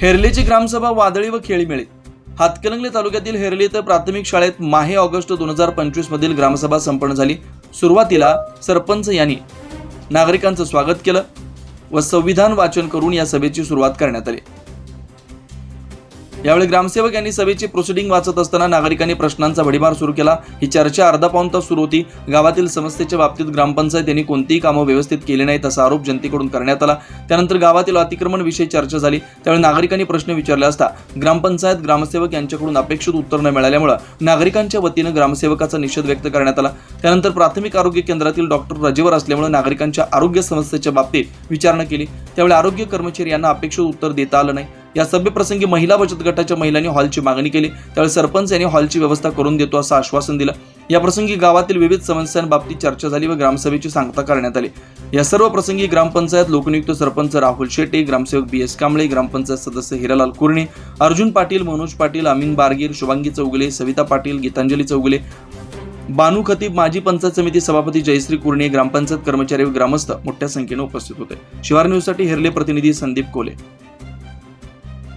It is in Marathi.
हेरलेची ग्रामसभा वादळी व खेळीमेळी हातकणंगले तालुक्यातील हेरली इथं प्राथमिक शाळेत माहे ऑगस्ट दोन हजार पंचवीस मधील ग्रामसभा संपन्न झाली. सुरुवातीला सरपंच यांनी नागरिकांचं स्वागत केलं व संविधान वाचन करून या सभेची सुरुवात करण्यात आली. यावेळी ग्रामसेवक यांनी सभेची प्रोसिडिंग वाचत असताना नागरिकांनी प्रश्नांचा भडीमार सुरू केला. ही चर्चा अर्धा पाऊण तास सुरू होती. गावातील समस्येच्या बाबतीत ग्रामपंचायत यांनी कोणतीही कामं व्यवस्थित केली नाहीत असा आरोप जनतेकडून करण्यात आला. त्यानंतर गावातील अतिक्रमण विषयी चर्चा झाली. त्यावेळी नागरिकांनी प्रश्न विचारले असता ग्रामपंचायत ग्रामसेवक यांच्याकडून अपेक्षित उत्तर न मिळाल्यामुळे नागरिकांच्या वतीनं ग्रामसेवकाचा निषेध व्यक्त करण्यात आला. त्यानंतर प्राथमिक आरोग्य केंद्रातील डॉक्टर रजेवर असल्यामुळे नागरिकांच्या आरोग्य समस्येच्या बाबतीत विचारणा केली. त्यावेळी आरोग्य कर्मचारी यांना अपेक्षित उत्तर देता आलं नाही. या सभेप्रसंगी महिला बचत गटाच्या महिलांनी हॉलची मागणी केली. त्यावेळी सरपंच यांनी हॉलची व्यवस्था करून देतो असं आश्वासन दिलं. या प्रसंगी गावातील विविध समस्यांबाबतीत चर्चा झाली व ग्रामसभेची सांगता करण्यात आली. या सर्व प्रसंगी ग्रामपंचायत लोकनियुक्त सरपंच राहुल शेटे ग्रामसेवक बी एस कांबळे ग्रामपंचायत सदस्य हिरालाल कुर्णे अर्जुन पाटील मनोज पाटील अमीन बारगीर शुभांगी चौगुले सविता पाटील गीतांजली चौगुले बानू खतीब माजी पंचायत समिती सभापती जयश्री कुर्णे ग्रामपंचायत कर्मचारी व ग्रामस्थ मोठ्या संख्येने उपस्थित होते. शिवार न्यूजसाठी हेरले प्रतिनिधी संदीप कोले.